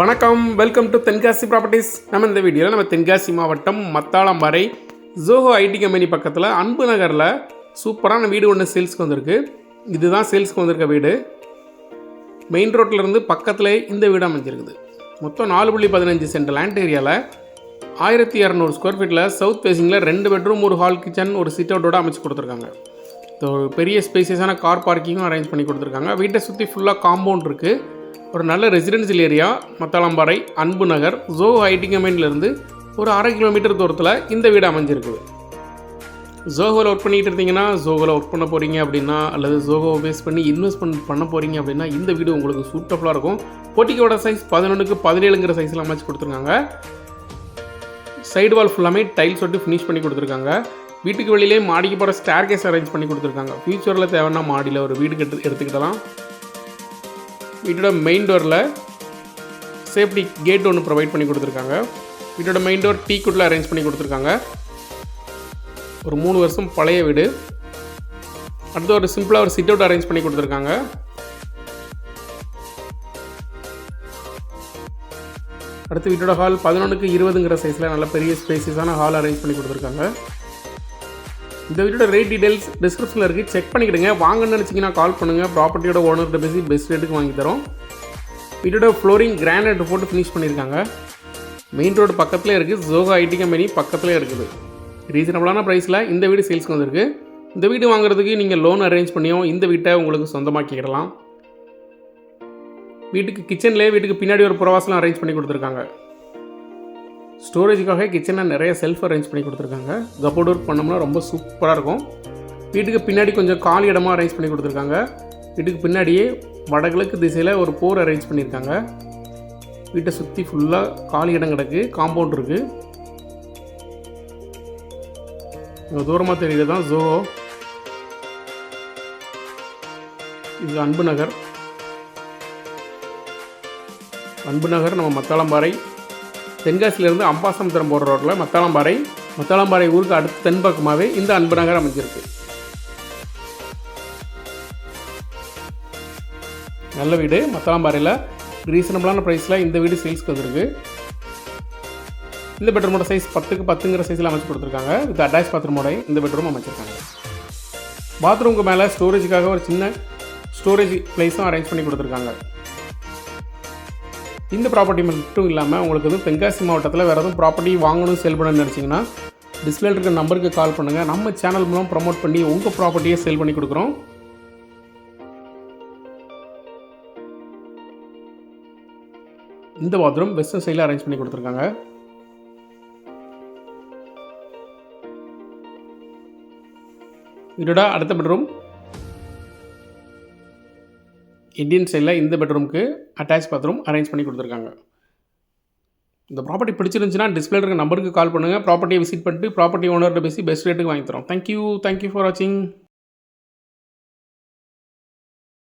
வணக்கம். Welcome to Tenkasi properties நம்ம இந்த வீடியோவில் நம்ம தென்காசி மாவட்டம் மத்தாளம்பாறை ஜோஹோ ஐடி கம்பெனி பக்கத்தில் அன்பு நகரில் சூப்பரான வீடு ஒன்று சேல்ஸ்க்கு வந்திருக்கு. இதுதான் சேல்ஸ்க்கு வந்திருக்க வீடு. மெயின் ரோட்டில் இருந்து பக்கத்தில் இந்த வீடு அமைஞ்சிருக்குது. மொத்தம் நாலு புள்ளி பதினஞ்சு சென்ட் லேண்ட் ஏரியாவில் ஆயிரத்தி இரநூறு ஸ்கொயர் ஃபீட்டில் சவுத் ஃபேஸிங்கில் ரெண்டு பெட்ரூம் ஒரு ஹால் கிச்சன் ஒரு சிட் அவுட்டோட அமைச்சு கொடுத்துருக்காங்க. பெரிய ஸ்பேசியஸான கார் பார்க்கிங்கும் அரேஞ்ச் பண்ணி கொடுத்துருக்காங்க. வீட்டை சுற்றி ஃபுல்லாக காம்பவுண்ட் இருக்குது ஒரு நல்ல ரெசிடென்சியல் ஏரியா மத்தாளம்பாறை அன்பு நகர் ஜோ ஐடி கம்பெனிலேருந்து ஒரு அரை கிலோமீட்டர் தூரத்தில் இந்த வீடு அமைஞ்சிருக்குது ஜோகோவில் ஒர்க் பண்ணிகிட்டு இருந்தீங்கன்னா ஜோகோவில் ஒர்க் பண்ண போகிறீங்க அப்படின்னா அல்லது ஜோகோவை பேஸ் பண்ணி இன்வெஸ்ட்மெண்ட் பண்ண போகிறீங்க அப்படின்னா இந்த வீடு உங்களுக்கு சூட்டபுளாக இருக்கும். பொட்டிக்கோட சைஸ் பதினொன்றுக்கு பதினேழுங்கிற சைஸில் அமைச்சு கொடுத்துருக்காங்க. சைடு வால் ஃபுல்லாமே டைல்ஸ் ஒட்டி ஃபினிஷ் பண்ணி கொடுத்துருக்காங்க. வீட்டுக்கு வெளியிலே மாடிக்கு போகிற ஸ்டேர் கேஸ் அரேஞ்ச் பண்ணி கொடுத்துருக்காங்க. ஃபியூச்சரில் தேவைன்னா மாடியில் ஒரு வீடு கட்டு எடுத்துக்கிட்டலாம் வீட்டோட மெயின் டோரில் சேஃப்டி கேட் ஒன்று ப்ரொவைட் பண்ணி கொடுத்துருக்காங்க. வீட்டோட மெயின் டோர் டீ குட்டில் அரேஞ்ச் பண்ணி கொடுத்துருக்காங்க. ஒரு மூணு வருஷம் பழைய வீடு. அடுத்து ஒரு சிம்பிளாக ஒரு சிட் அவுட் அரேஞ்ச் பண்ணி கொடுத்துருக்காங்க. அடுத்து வீட்டோட ஹால் பதினொன்றுக்கு இருபதுங்கிற சைஸில் நல்ல பெரிய ஸ்பேசியஸான ஹால் அரேஞ்ச் பண்ணி கொடுத்துருக்காங்க. இந்த வீட்டோட ரேட் டீடைல்ஸ் டிஸ்கிரிப்ஷனில் இருக்குது செக் பண்ணிக்கிடுங்க. வாங்கன்னு நினச்சிங்கன்னா கால் பண்ணுங்கள் ப்ராப்பர்ட்டியோட ஓனர்கிட்ட பேசி பெஸ்ட் ரேட்டுக்கு வாங்கி தரோம். வீட்டோட ஃப்ளோரிங் கிரானைட் போட்டு ஃபினிஷ் பண்ணியிருக்காங்க மெயின் ரோடு பக்கத்தில் இருக்குது ஜோகா ஐடி கம்பெனி பக்கத்துலேயே இருக்குது. ரீசனபிளான ப்ரைஸில் இந்த வீடு சேல்ஸ்க்கு வந்திருக்கு. இந்த வீடு வாங்குறதுக்கு நீங்கள் லோன் அரேஞ்ச் பண்ணியும் இந்த வீட்டை உங்களுக்கு சொந்தமாக்கிக்கிடலாம் வீட்டுக்கு கிச்சன்லேயே வீட்டுக்கு பின்னாடி ஒரு புறவாசலம் அரேஞ்ச் பண்ணி கொடுத்துருக்காங்க. ஸ்டோரேஜுக்காக கிச்சனில் நிறைய செல்ஃப் அரேஞ்ச் பண்ணி கொடுத்துருக்காங்க. கபோர்ட் ஒர்க் பண்ணோம்னா ரொம்ப சூப்பராக இருக்கும். வீட்டுக்கு பின்னாடி கொஞ்சம் காலி இடமாக அரேஞ்ச் பண்ணி கொடுத்துருக்காங்க. வீட்டுக்கு பின்னாடியே வடகிழக்கு திசையில் ஒரு போர் அரேஞ்ச் பண்ணியிருக்காங்க. வீட்டை சுற்றி ஃபுல்லாக காலி இடம் கிடக்கு காம்பவுண்ட் இருக்குது இங்கே தூரமாக தெரியுது தான் ஜோ இது அன்பு நகர். அன்பு நகர் நம்ம மத்தாளம்பாறை. தென்காசியிலேருந்து அம்பாசமுத்திரம் போகிற ரோட்டில் மத்தாளம்பாறை மத்தாளம்பாறை ஊருக்கு அடுத்து தென்பக்கமாகவே இந்த அன்பு நகர் அமைஞ்சிருக்கு. நல்ல வீடு. மத்தாளம்பாறையில் ரீசனபிளான ப்ரைஸில் இந்த வீடு சேல்ஸ்க்கு வந்திருக்கு. இந்த பெட்ரூமோட சைஸ் பத்துக்கு பத்துங்கிற சைஸில் அமைச்சு கொடுத்துருக்காங்க. வித் அட்டாச் பாத்ரூமோட இந்த பெட்ரூம் அமைச்சிருக்காங்க. பாத்ரூமுக்கு மேலே ஸ்டோரேஜுக்காக ஒரு சின்ன ஸ்டோரேஜ் பிளேஸும் அரேஞ்ச் பண்ணி கொடுத்துருக்காங்க. இந்த ப்ராப்பர்ட்டி மட்டும் இல்லாமல் உங்களுக்கு வந்து தென்காசி மாவட்டத்தில் வேறு எதுவும் ப்ராப்பர்ட்டி வாங்கணும் சேல் பண்ணணும்னு நினச்சிங்கன்னா டிஸ்பிளே இருக்கிற நம்பருக்கு கால் பண்ணுங்கள் நம்ம சேனல் மூலம் ப்ரமோட் பண்ணி உங்கள் ப்ராப்பர்ட்டியை சேல் பண்ணி கொடுக்குறோம். இந்த பாத்ரூம் வெஸ்டர்ன் சைடில் அரேஞ்ச் பண்ணி கொடுத்துருக்காங்க. இதோட அடுத்த பெட்ரூம் இந்தியன் சைடில் இந்த பெட்ரூமுக்கு அட்டாச் பாத்ரூம் அரேஞ்ச் பண்ணி கொடுத்துருக்காங்க. இந்த ப்ராப்பர்ட்டி பிடிச்சிருந்துச்சுன்னா டிஸ்பிளே இருக்க நம்பருக்கு கால் பண்ணுங்கள் ப்ராப்பர்ட்டியை விசிட் பண்ணிட்டு ப்ராப்பர்ட்டி ஓனர்கிட்ட பேசி பெஸ்ட் ரேட்டுக்கு வாங்கி தரோம். தேங்க்யூ தேங்க்யூ ஃபார் வாட்சிங்